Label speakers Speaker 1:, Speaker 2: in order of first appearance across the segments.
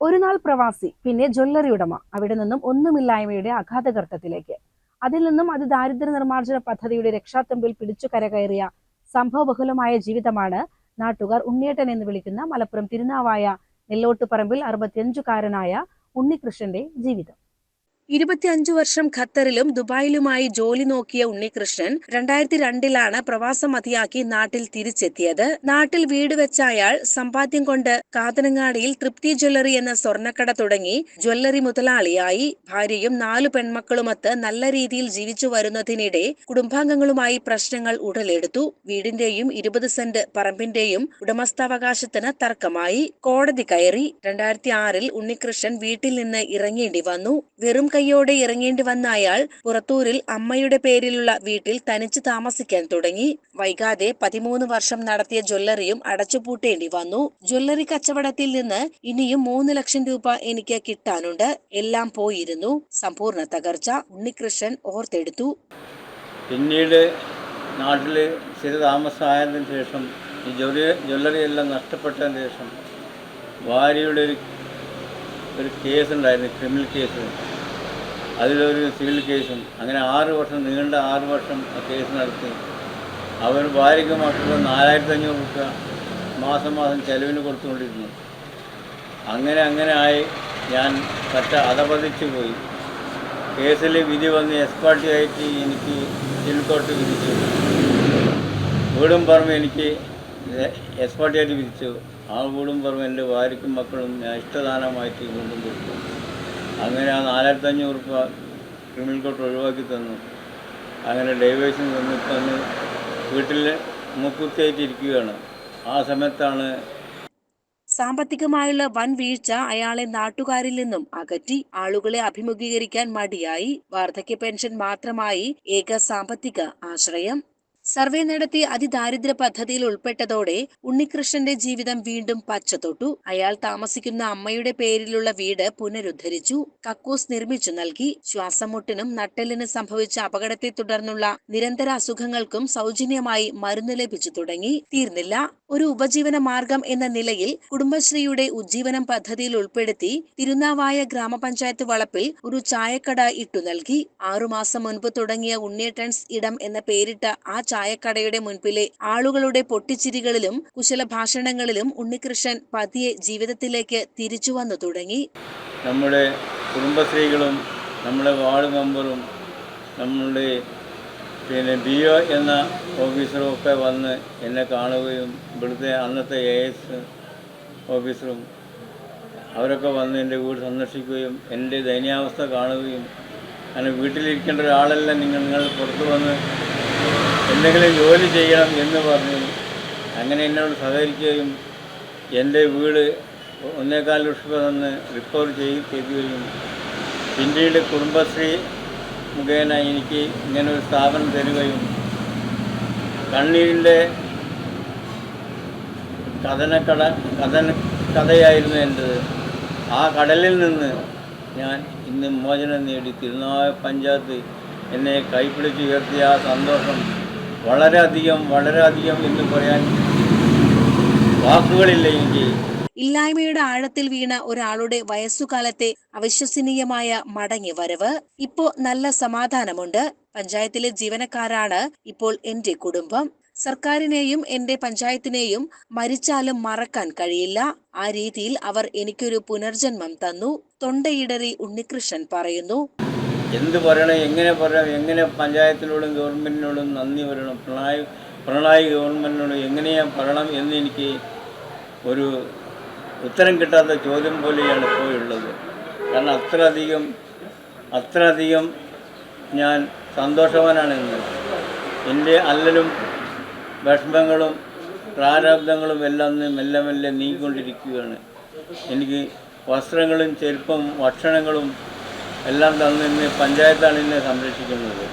Speaker 1: ഒരു നാൾ പ്രവാസി പിന്നെ ജ്വല്ലറി ഉടമ അവിടെ നിന്നും ഒന്നുമില്ലായ്മയുടെ അഗാധഗർത്തത്തിലേക്ക് അതിൽ നിന്നും അത് ദാരിദ്ര്യ നിർമ്മാർജന പദ്ധതിയുടെ രക്ഷാത്തമ്പിൽ പിടിച്ചു കരകയറിയ സംഭവബഹുലമായ ജീവിതമാണ് നാട്ടുകാർ ഉണ്ണിയേട്ടൻ എന്ന് വിളിക്കുന്ന മലപ്പുറം തിരുനാവായ നെല്ലോട്ടുപറമ്പിൽ അറുപത്തിയഞ്ചുകാരനായ ഉണ്ണികൃഷ്ണന്റെ ജീവിതം. ഇരുപത്തിയഞ്ചു വർഷം ഖത്തറിലും ദുബായിലുമായി ജോലി നോക്കിയ ഉണ്ണികൃഷ്ണൻ രണ്ടായിരത്തി രണ്ടിലാണ് പ്രവാസം മതിയാക്കി നാട്ടിൽ തിരിച്ചെത്തിയത്. നാട്ടിൽ വീട് വെച്ച അയാൾ സമ്പാദ്യം കൊണ്ട് കാതനങ്ങാടിയിൽ തൃപ്തി ജ്വല്ലറി എന്ന സ്വർണക്കട തുടങ്ങി ജ്വല്ലറി മുതലാളിയായി. ഭാര്യയും നാലു പെൺമക്കളുമൊത്ത് നല്ല രീതിയിൽ ജീവിച്ചു വരുന്നതിനിടെ കുടുംബാംഗങ്ങളുമായി പ്രശ്നങ്ങൾ ഉടലെടുത്തു. വീടിന്റെയും ഇരുപത് സെന്റ് പറമ്പിന്റെയും ഉടമസ്ഥാവകാശത്തിന് തർക്കമായി. കോടതി കയറി രണ്ടായിരത്തി ആറിൽ ഉണ്ണികൃഷ്ണൻ വീട്ടിൽ നിന്ന് ഇറങ്ങേണ്ടി വന്നു. വെറും കൈയോടെ ഇറങ്ങേണ്ടി വന്ന അയാൾ പുറത്തൂരിൽ അമ്മയുടെ പേരിലുള്ള വീട്ടിൽ തനിച്ച് താമസിക്കാൻ തുടങ്ങി. വൈകാതെ പതിമൂന്ന് വർഷം നടത്തിയ ജ്വല്ലറിയും അടച്ചുപൂട്ടേണ്ടി വന്നു. ജ്വല്ലറി കച്ചവടത്തിൽ നിന്ന് ഇനിയും മൂന്ന് ലക്ഷം രൂപ എനിക്ക് കിട്ടാനുണ്ട്. എല്ലാം പോയിരുന്നു. സമ്പൂർണ തകർച്ച ഉണ്ണികൃഷ്ണൻ ഓർത്തെടുത്തു.
Speaker 2: പിന്നീട് നാട്ടിൽ സ്ഥിരതാമസമായതിനു ശേഷം ഈ ജ്വല്ലറി ജ്വല്ലറി എല്ലാം നഷ്ടപ്പെട്ടതിന് ശേഷം ഭാര്യയുടെ ഒരു ഒരു കേസ് ഉണ്ടായിരുന്നു ക്രിമിനൽ കേസ് അതിലൊരു സിവിൽ കേസും. അങ്ങനെ ആറ് വർഷം നീണ്ട ആറ് വർഷം കേസ് നടത്തി. അവർ ഭാര്യയ്ക്ക് മാത്രമുള്ള നാലായിരത്തി അഞ്ഞൂറ് രൂപ മാസം മാസം ചെലവിന് കൊടുത്തുകൊണ്ടിരുന്നു. അങ്ങനെ അങ്ങനെ ആയി ഞാൻ പറ്റ അതപതിച്ചു പോയി. കേസിൽ വിധി വന്ന് എക്സ്പാർട്ടി ആയിട്ട് എനിക്ക് സിവിൽക്കോട്ട് വിധിച്ചു. വീടും പറമ്പ് എനിക്ക് എക്സ്പാർട്ടി ആയിട്ട് വിധിച്ചു. ആ വീടും പറമ്പ് എന്റെ ഭാര്യയ്ക്കും മക്കളും ഞാൻ ഇഷ്ടദാനമായിട്ട് കൊണ്ടും കൊടുത്തു അങ്ങനെ ആ നാലായിരത്തി അഞ്ഞൂറ് രൂപ ക്രിമിനൽ കോർട്ട് ഒഴിവാക്കി തന്നു. അങ്ങനെ ഡൈവേഴ്സിന് തന്നു. തന്നു വീട്ടിൽ മുക്കുത്തിയായിട്ട് ഇരിക്കുകയാണ് ആ സമയത്താണ്
Speaker 1: സാമ്പത്തികമായുള്ള വൻ വീഴ്ച അയാളെ നാട്ടുകാരിൽ നിന്നും അകറ്റി ആളുകളെ അഭിമുഖീകരിക്കാൻ മടിയായി. വാർദ്ധക്യ പെൻഷൻ മാത്രമായി ഏക സാമ്പത്തിക ആശ്രയം. സർവേ നടത്തി അതിദാരിദ്ര്യ പദ്ധതിയിൽ ഉൾപ്പെട്ടതോടെ ഉണ്ണികൃഷ്ണന്റെ ജീവിതം വീണ്ടും പച്ചതൊട്ടു. അയാൾ താമസിക്കുന്ന അമ്മയുടെ പേരിലുള്ള വീട് പുനരുദ്ധരിച്ചു. കക്കൂസ് നിർമ്മിച്ചു നൽകി. ശ്വാസമുട്ടിനും നട്ടലിന് സംഭവിച്ച അപകടത്തെ തുടർന്നുള്ള നിരന്തര അസുഖങ്ങൾക്കും സൗജന്യമായി മരുന്ന് ലഭിച്ചു തുടങ്ങി. തീർന്നില്ല. ഒരു ഉപജീവന മാർഗം എന്ന നിലയിൽ കുടുംബശ്രീയുടെ ഉജ്ജീവനം പദ്ധതിയിൽ ഉൾപ്പെടുത്തി തിരുനാവായ ഗ്രാമപഞ്ചായത്ത് വളപ്പിൽ ഒരു ചായക്കട ഇട്ടു നൽകി. ആറുമാസം മുൻപ് തുടങ്ങിയ ഉണ്ണിയട്ടൻസ് ഇടം എന്ന പേരിട്ട ആ ചായക്കടയുടെ മുൻപിലെ ആളുകളുടെ പൊട്ടിച്ചിരികളിലും കുശല ഭാഷണങ്ങളിലും ഉണ്ണികൃഷ്ണൻ പതിയെ ജീവിതത്തിലേക്ക് തിരിച്ചു വന്നു തുടങ്ങി.
Speaker 2: നമ്മുടെ കുടുംബശ്രീകളും നമ്മുടെ വാർഡ് മെമ്പറും നമ്മളുടെ പിന്നെ ബി ഒ എന്ന ഓഫീസറും ഒക്കെ വന്ന് എന്നെ കാണുകയും ഇവിടുത്തെ അന്നത്തെ എ എസ് ഓഫീസറും അവരൊക്കെ വന്ന് എന്റെ വീട് സന്ദർശിക്കുകയും എന്റെ ദയനീയാവസ്ഥ കാണുകയും അങ്ങനെ വീട്ടിലിരിക്കേണ്ട ഒരാളല്ല നിങ്ങൾ. നിങ്ങൾ പുറത്തു വന്ന് എന്തെങ്കിലും ജോലി ചെയ്യണം എന്ന് പറഞ്ഞു അങ്ങനെ എന്നോട് സഹകരിക്കുകയും എന്റെ വീട് ഒന്നേകാൽ ലക്ഷം തന്ന് ചെയ്യുകയും ചെയ്യുകയും പിന്നീട് കുടുംബശ്രീ മുഖേന എനിക്ക് ഇങ്ങനെ ഒരു സ്ഥാപനം തരികയും കണ്ണീരിന്റെ കഥനക്കട കഥന കഥയായിരുന്നു എന്റെത്. ആ കടലിൽ നിന്ന് ഞാൻ ഇന്ന് മോചനം നേടി. തിരുനാവായ പഞ്ചായത്ത് എന്നെ കൈപ്പിടിച്ചുയർത്തിയ ആ സന്തോഷം വളരെയധികം വളരെയധികം എന്ന് പറയാൻ വാക്കുകളില്ല എനിക്ക്
Speaker 1: ഇല്ലായ്മയുടെ ആഴത്തിൽ വീണ ഒരാളുടെ വയസ്സുകാലത്തെ അവിശ്വസനീയമായ മടങ്ങി വരവ് ഇപ്പോ നല്ല സമാധാനമുണ്ട്. പഞ്ചായത്തിലെ ജീവനക്കാരാണ് ഇപ്പോൾ എന്റെ കുടുംബം. സർക്കാരിനെയും എന്റെ പഞ്ചായത്തിനെയും മരിച്ചാലും മറക്കാൻ കഴിയില്ല. ആ രീതിയിൽ അവർ എനിക്കൊരു പുനർജന്മം തന്നു. തൊണ്ടയിടറി ഉണ്ണികൃഷ്ണൻ പറയുന്നു.
Speaker 2: എന്ത് പറയണം എങ്ങനെ പറയാം എങ്ങനെ പഞ്ചായത്തിനോടും ഗവൺമെന്റിനോടും നന്ദി പറയണം പിണറായി പിണറായി ഗവൺമെന്റിനോട് എങ്ങനെയാണ് പറയണം എന്ന് എനിക്ക് ഒരു ഉത്തരം കിട്ടാത്ത ചോദ്യം പോലെയാണ് ഇപ്പോൾ ഉള്ളത്. കാരണം അത്രയധികം അത്രയധികം ഞാൻ സന്തോഷവാനാണ് ഇന്ന് എന്റെ അല്ലലും വിഷമങ്ങളും പ്രാരാബ്ദങ്ങളും എല്ലാം മെല്ലെ മെല്ലെ നീങ്ങിക്കൊണ്ടിരിക്കുകയാണ്. എനിക്ക് വസ്ത്രങ്ങളും ചെരുപ്പും ഭക്ഷണങ്ങളും എല്ലാം തന്നെ പഞ്ചായത്താണ് എന്നെ സംരക്ഷിക്കുന്നത്.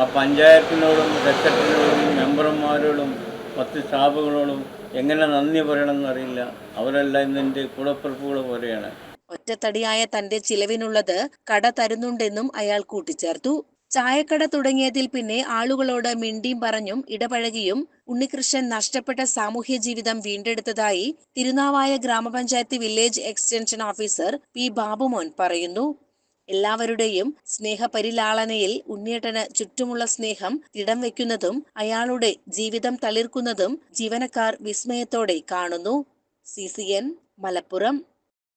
Speaker 2: ആ പഞ്ചായത്തിനോടും സെക്രട്ടറിനോടും മെമ്പർമാരോടും മറ്റ് സ്റ്റാഫുകളോടും എങ്ങനെ നന്ദി പറയണമെന്നറിയില്ല അവരെല്ലാം ഇന്ന് എന്റെ കൂടപ്പിറപ്പുകൾ പോലെയാണ്.
Speaker 1: ഒറ്റത്തടിയായ തന്റെ ചിലവിനുള്ളത് കട തരുന്നുണ്ടെന്നും അയാൾ കൂട്ടിച്ചേർത്തു. ചായക്കട തുടങ്ങിയതിൽ പിന്നെ ആളുകളോട് മിണ്ടിയും പറഞ്ഞും ഇടപഴകിയും ഉണ്ണികൃഷ്ണൻ നഷ്ടപ്പെട്ട സാമൂഹ്യ ജീവിതം വീണ്ടെടുത്തതായി തിരുനാവായ ഗ്രാമപഞ്ചായത്ത് village extension officer P Babumon പറയുന്നു. എല്ലാവരുടെയും സ്നേഹപരിലാളനയിൽ ഉണ്ണിയേട്ടന് ചുറ്റുമുള്ള സ്നേഹം ഇടം വെക്കുന്നതും അയാളുടെ ജീവിതം തളിർക്കുന്നതും ജീവനക്കാർ വിസ്മയത്തോടെ കാണുന്നു. സി മലപ്പുറം.